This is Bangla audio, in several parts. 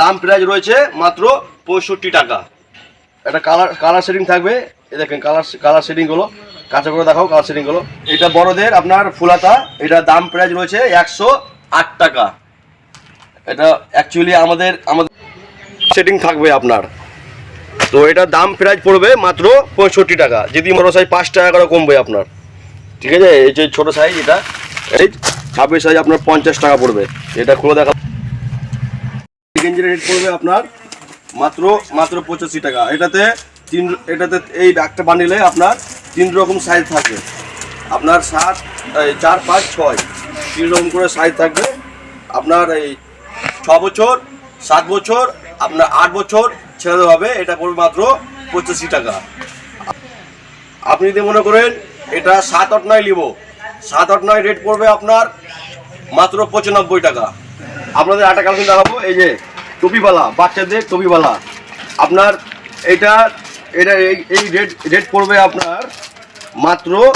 দাম প্রাইস রয়েছে মাত্র পঁয়ষট্টি টাকা। এটা কালার কালার শেডিং থাকবে। এই দেখেন, কালার কালার শেডিংগুলো। কাঁচা করে দেখাও কালার শেডিংগুলো। এটা বড়দের আপনার ফুলাতা এটা দাম প্রাইস রয়েছে একশো আট টাকা। এটা অ্যাকচুয়ালি আমাদের আমাদের সেটিং থাকবে আপনার। তো এটা দাম প্রাইস পড়বে মাত্র পঁয়ষট্টি টাকা। যদি বড় সাইজ পাঁচ টাকা করে কমবে আপনার। ঠিক আছে? এই যে ছোটো সাইজ এটা, এই ছাব্বিশ সাইজ আপনার পঞ্চাশ টাকা পড়বে। এটা খুলে দেখা গেঞ্জির রেট পড়বে আপনার মাত্র মাত্র পঁচাশি টাকা। এটাতে তিন, এটাতে এই একটা বান্ডিলে আপনার তিন রকম সাইজ থাকবে। আপনার সাত চার, পাঁচ, ছয়। তিন রকম করে সাইজ থাকবে। আপনার এই ছ বছর, সাত বছর, আপনার আট বছর ছেলেদের হবে। এটা পড়বে মাত্র পঁচাশি টাকা। আপনি যদি মনে করেন এটা সাত, আট, নয় নিব, সাত, আট, নয় রেট পড়বে আপনার মাত্র পঁচানব্বই টাকা। আপনাদের আটা কালেকশন দেখাবো। এই যে টুপিওয়ালা, বাচ্চাদের টুপিওয়ালা। আপনার এটা এটা এই- রেট রেট পড়বে আপনার মাত্র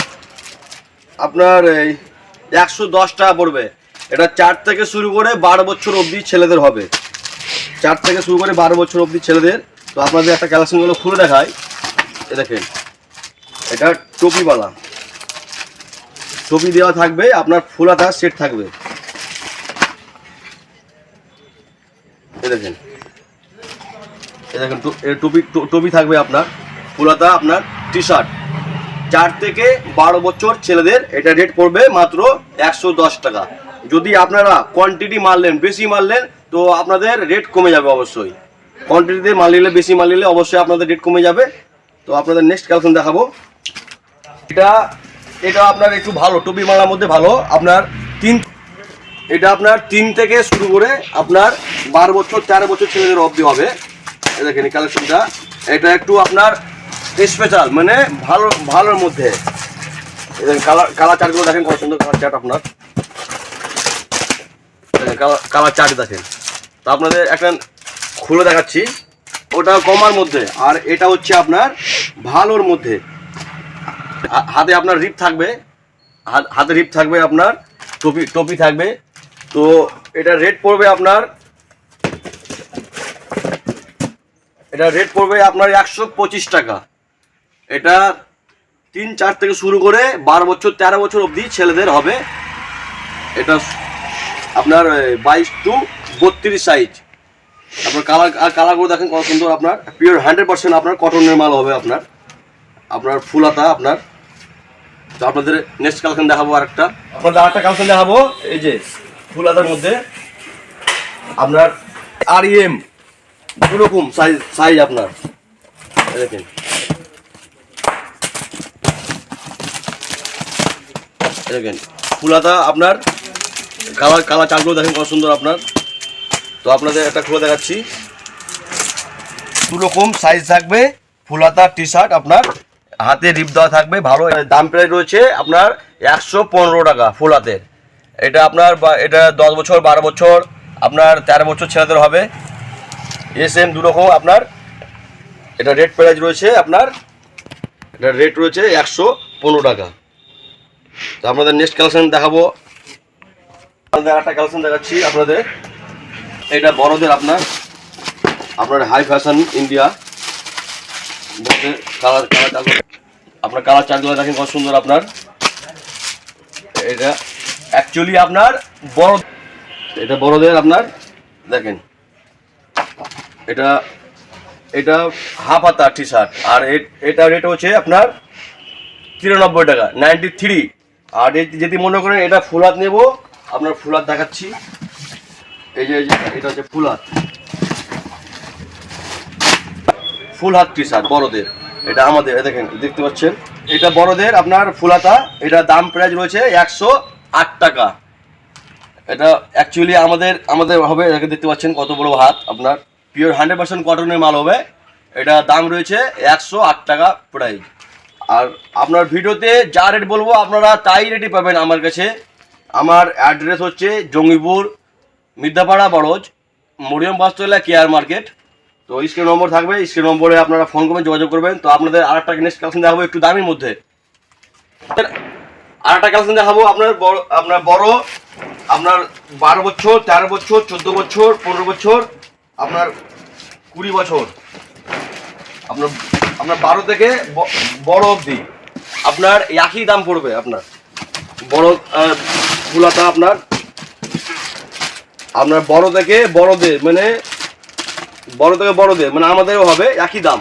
আপনার এই একশো দশ টাকা পড়বে। এটা চার থেকে শুরু করে বারো বছর অবধি ছেলেদের হবে। চার থেকে শুরু করে বারো বছর অবধি ছেলেদের। তো আপনাদের একটা কালেকশনগুলো খুলে দেখায় এ দেখেন, এটা টুপিওয়ালা। টুপি দেওয়া থাকবে, আপনার ফুলাতা সেট থাকবে। দেখেন। এ দেখেন টুপি টুপি থাকবে আপনার, ফুলাতা আপনার টি শার্ট চার থেকে বারো বছর ছেলেদের এটা রেট পড়বে মাত্র একশো দশ টাকা। যদি আপনারা কোয়ান্টিটি মারলেন বেশি মারলেন তো আপনাদের রেট কমে যাবে অবশ্যই। কোয়ান্টিটিতে মাল নিলে, বেশি মাল নিলে অবশ্যই আপনাদের রেট কমে যাবে। তো আপনাদের নেক্সট কালেকশন দেখাবো। এটা এটা আপনার একটু ভালো, টুপি মালার মধ্যে ভালো। আপনার তিন এটা আপনার তিন থেকে শুরু করে আপনার বারো বছর, তেরো বছর ছেলেদের অবধি হবে। দেখেন কালেকশনটা এটা একটু আপনার স্পেশাল মানে ভালো, ভালোর মধ্যে। কালার কালার চার্টগুলো দেখেন কত সুন্দর কালার চার্ট আপনার। কালার চার্ট দেখেন। তো আপনাদের একটা খুলে দেখাচ্ছি। ওটা কমার মধ্যে, আর এটা হচ্ছে আপনার ভালোর মধ্যে। হাতে আপনার রিপ থাকবে। হাতে রিপ থাকবে আপনার, টপি টপি থাকবে। তো এটা রেট পড়বে আপনার, এটা রেট পড়বে আপনার একশো পঁচিশ টাকা। এটা তিন চার থেকে শুরু করে বারো বছর, তেরো বছর অবধি ছেলেদের হবে। এটা আপনার বাইশ টু বত্রিশ সাইজ আপনার কালার আর কালারগুলো দেখেন কত সুন্দর আপনার। পিওর হান্ড্রেড পার্সেন্ট আপনার কটনের মাল হবে আপনার। আপনার ফুলাতা আপনার। তো আপনাদের নেক্সট কালেকশন দেখাবো আরেকটা। আপনাদের আরেকটা কালেকশন দেখাবো, এই যে ফুলাতার মধ্যে আপনার আর এম দুরকম সাইজ সাইজ আপনার। দেখেন। দেখেন। ফুলাতা আপনার, কালার কালার চালগুলো দেখেন কত সুন্দর আপনার। তো আপনাদের একটা খুলে দেখাচ্ছি। দু রকম সাইজ থাকবে ফুলাতা টি শার্ট আপনার। হাতে রিপ দেওয়া থাকবে, ভালো। দাম প্রায় রয়েছে আপনার একশো পনেরো টাকা ফুল হাতের এটা আপনার এটা দশ বছর, বারো বছর, আপনার তেরো বছর ছেলেদের হবে। এস এম দু রকম আপনার। এটা রেট প্রাইস রয়েছে আপনার। এটা রেট রয়েছে একশো পনেরো টাকা। তো আপনাদের নেক্সট কালেকশন দেখাবো। আপনাদের একটা কালেকশন দেখাচ্ছি আপনাদের। এটা বড়দের আপনার। আপনার high fashion India colour colour আপনার কালার চালগুলো দেখেন কত সুন্দর আপনার। এটা অ্যাকচুয়ালি আপনার বড় এটা বড়দের আপনার, দেখেন। এটা এটা হাফ হাতা টি শার্ট আর এটা রেট হচ্ছে আপনার তিরানব্বই টাকা নাইনটি থ্রি আর যদি মনে করেন এটা ফুল হাত নেব, আপনার ফুল হাত দেখাচ্ছি। এই যে এটা হচ্ছে ফুল হাত। ফুল হাত টি শার্ট বড়দের। এটা আমাদের দেখেন, দেখতে পাচ্ছেন? এটা বড়দের, আপনার ফুলাতা এটা দাম প্রাইস রয়েছে একশো আট টাকা। এটা অ্যাকচুয়ালি আমাদের আমাদের হবে, এটাকে দেখতে পাচ্ছেন কত বড় হাত আপনার। পিওর হান্ড্রেড পার্সেন্ট কটনের মাল হবে। এটা দাম রয়েছে একশো আট টাকা প্রাইস আর আপনার ভিডিওতে যা রেট বলব, আপনারা তাই রেটই পাবেন আমার কাছে। আমার অ্যাড্রেস হচ্ছে জঙ্গিপুর, মিদ্যাপাড়া, বড়জ, মরিয়ম বাস্তলা কেয়ার মার্কেট তো স্ক্রিন নম্বর থাকবে স্ক্রিন নম্বরে আপনারা ফোন করবেন, যোগাযোগ করবেন। তো আপনাদের আর একটা নেক্সট কালেকশন দেখাবো একটু দামের মধ্যে। আর একটা কালেকশন দেখাবো, আপনার বড় আপনার বড়, আপনার বারো বছর, তেরো বছর, চোদ্দ বছর, পনেরো বছর, আপনার কুড়ি বছর। আপনার আপনার বারো থেকে বড় অবধি। আপনার একই দাম পড়বে আপনার। বড় ফুলাতা আপনার আপনার বড় থেকে বড়দের মানে বড় থেকে বড়দের মানে আমাদেরও হবে একই দাম।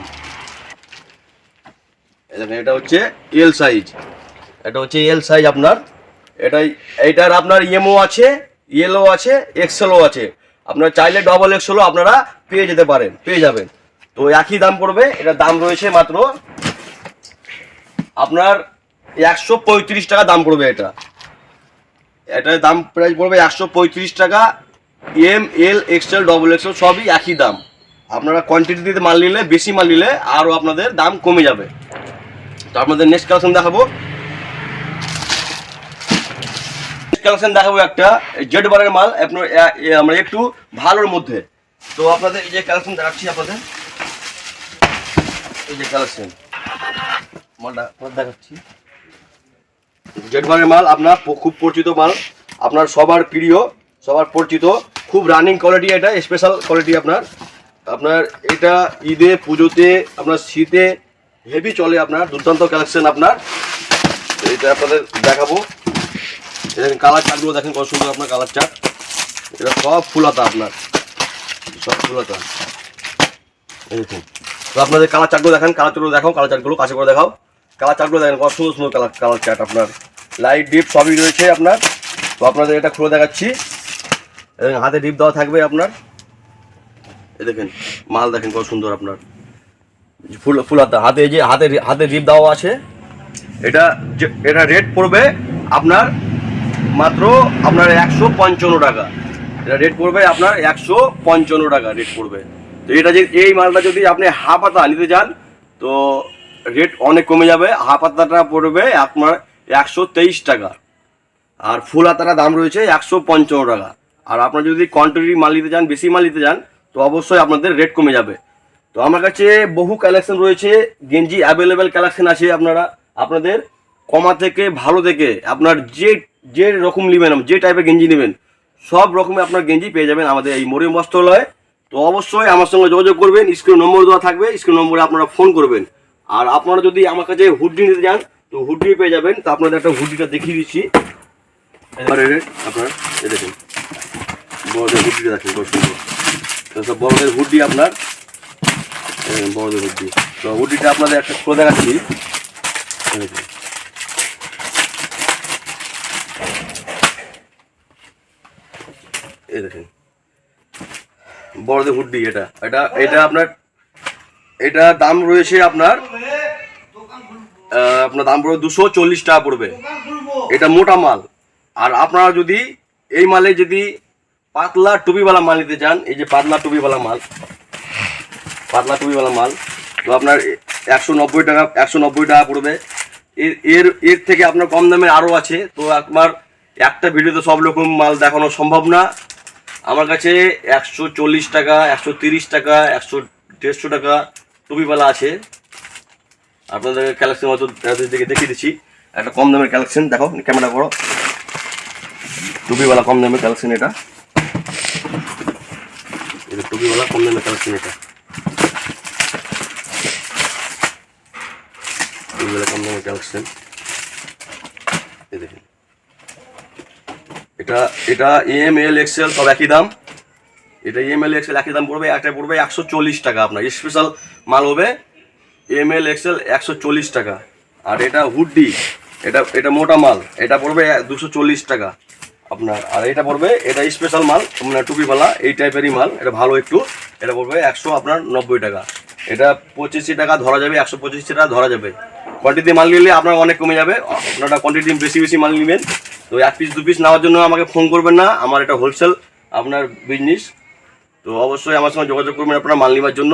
এটা হচ্ছে এল সাইজ এটা হচ্ছে এল সাইজ আপনার। এটাই, এইটার আপনার ইএমও আছে ইয়েলো আছে এক্সেলও আছে। আপনার চাইলে ডবল এক্সেলও আপনারা পেয়ে যেতে পারেন, পেয়ে যাবেন। তো একই দাম পড়বে এটার দাম রয়েছে মাত্র আপনার একশো পঁয়ত্রিশ টাকা দাম পড়বে এটা। এটার দাম প্রাইস পড়বে একশো পঁয়ত্রিশ টাকা M L XL double XL সবই একই দাম। আপনারা কোয়ান্টিটিতে মাল নিলে, বেশি মাল নিলে আরও আপনাদের দাম কমে যাবে। তো আপনাদের নেক্সট কালেকশন দেখাবো। কালেকশন দেখাবো একটা জেড বারের মাল, আপনার আমরা একটু ভালোর মধ্যে। তো আপনাদের এই যে কালেকশন দেখাচ্ছি আপনাদের। এই যে কালেকশন মালটা মাল দেখাচ্ছি। জেড বারের মাল, আপনার খুব পরিচিত মাল। আপনার সবার প্রিয়, সবার পরিচিত, খুব রানিং কোয়ালিটি এটা স্পেশাল কোয়ালিটি আপনার। আপনার এটা ঈদে, পুজোতে, আপনার শীতে হেভি চলে আপনার, দুর্দান্ত কালেকশন আপনার। এটা আপনাদের দেখাবো। দেখেন কালার চার্টগুলো দেখেন কত সুন্দর আপনার কালার চার্ট এটা সব ফুলাতা আপনার। সব ফুলাতা। দেখুন। তো আপনাদের কালার চার্টগুলো দেখেন কালার চার্টগুলো দেখাও কালার চার্টগুলো কাছে করে দেখাও। কালার চার্টগুলো দেখেন কত সুন্দর সুন্দর কালার কালার চার্ট আপনার। লাইট ডিপ সবই রয়েছে আপনার। তো আপনাদের এটা খুলে দেখাচ্ছি। হাতে ডিপ দেওয়া থাকবে আপনার। এই দেখেন, মাল দেখেন কত সুন্দর আপনার। ফুল, ফুলাতা। হাতে যে, হাতে হাতে ডিপ দেওয়া আছে। এটা এটা রেট পড়বে আপনার মাত্র আপনার একশো পঞ্চান্ন টাকা। এটা রেট পড়বে আপনার একশো পঞ্চান্ন টাকা রেট পড়বে। তো এটা যে এই মালটা যদি আপনি হাফ হাতা নিতে যান তো রেট অনেক কমে যাবে। হাফ হাতাটা পড়বে আপনার একশো তেইশ টাকা। আর ফুল হাতাটা দাম রয়েছে একশো পঞ্চান্ন টাকা। আর আপনার যদি কোয়ান্টিটি মাল নিতে যান বেশি মাল নিতে যান তো অবশ্যই আপনাদের রেট কমে যাবে। তো আমার কাছে বহু কালেকশন রয়েছে। গেঞ্জি অ্যাভেলেবেল কালেকশন আছে আপনারা। আপনাদের কমা থেকে ভালো থেকে আপনার যে যে রকম নেবেন, যে টাইপের গেঞ্জি নেবেন, সব রকমের আপনার গেঞ্জি পেয়ে যাবেন আমাদের এই মরিয়ম বস্ত্রালয়ে। তো অবশ্যই আমার সঙ্গে যোগাযোগ করবেন, স্ক্রিন নম্বর দেওয়া থাকবে, স্ক্রিন নম্বরে আপনারা ফোন করবেন। আর আপনারা যদি আমার কাছে হুডি নিতে যান তো হুডি পেয়ে যাবেন। তো আপনাদের একটা হুডিটা দেখিয়ে দিচ্ছি। আপনার বড়দের হুডি বড়দের হুডি আপনার। বড়দের হুডি তো হুডিটা আপনাদের একটা খুলে দেখাচ্ছি। এই দেখুন। বড়দের হুডি এটা। এটা এটা আপনার, এটা দাম রয়েছে আপনার আপনার দাম পড়বে দুশো চল্লিশ টাকা পড়বে। এটা মোটা মাল। আর আপনারা যদি এই মালে যদি পাতলা টুপিওয়ালা মাল নিতে চান, এই যে পাতলা টুপিওয়ালা মাল, পাতলা টুপিওয়ালা মাল, তো আপনার একশো নব্বই টাকা, একশো নব্বই টাকা পড়বে। এর এর এর থেকে আপনার কম দামের আরও আছে। তো আপনার একটা ভিডিওতে সব রকম মাল দেখানো সম্ভব না। আমার কাছে একশো চল্লিশ টাকা, একশো তিরিশ টাকা, একশো দেড়শো টাকা টুপিওয়ালা আছে। আপনাদের কালেকশন হয়তো দেখে দেখিয়ে দিচ্ছি। একটা কম দামের কালেকশন দেখো ক্যামেরা করো। টুপিওয়ালা কম দামের কালেকশন এটা। এটা টুপিওয়ালা কম দামের কালেকশন এটা। টুপিওয়ালা কম দামের কালেকশন দেখেন। এটা এটা এম এল এক্সেল সব একই দাম। এটা এম এল এক্সেল একই দাম পড়বে, একটা পড়বে একশো চল্লিশ টাকা। আপনার স্পেশাল মাল হবে এম এল এক্সেল একশো চল্লিশ টাকা। আর এটা হুডি, এটা এটা মোটা মাল, এটা পড়বে দুশো চল্লিশ টাকা। আপনার, আর এটা পড়বে, এটা স্পেশাল মাল মানে টুপিওয়ালা, এই টাইপেরই মাল, এটা ভালো একটু, এটা পড়বে একশো আপনার নব্বই টাকা। এটা পঁচিশি টাকা ধরা যাবে, একশো পঁচিশি টাকা ধরা যাবে। কোয়ান্টিটি মাল নিলে আপনার অনেক কমে যাবে, আপনারা কোয়ান্টিটি বেশি বেশি মাল নেবেন। তো এক পিস দু পিস নেওয়ার জন্য আমাকে ফোন করবেন না। আমার এটা হোলসেল আপনার বিজনেস তো অবশ্যই আমার সঙ্গে যোগাযোগ করবেন আপনারা মাল নেবার জন্য।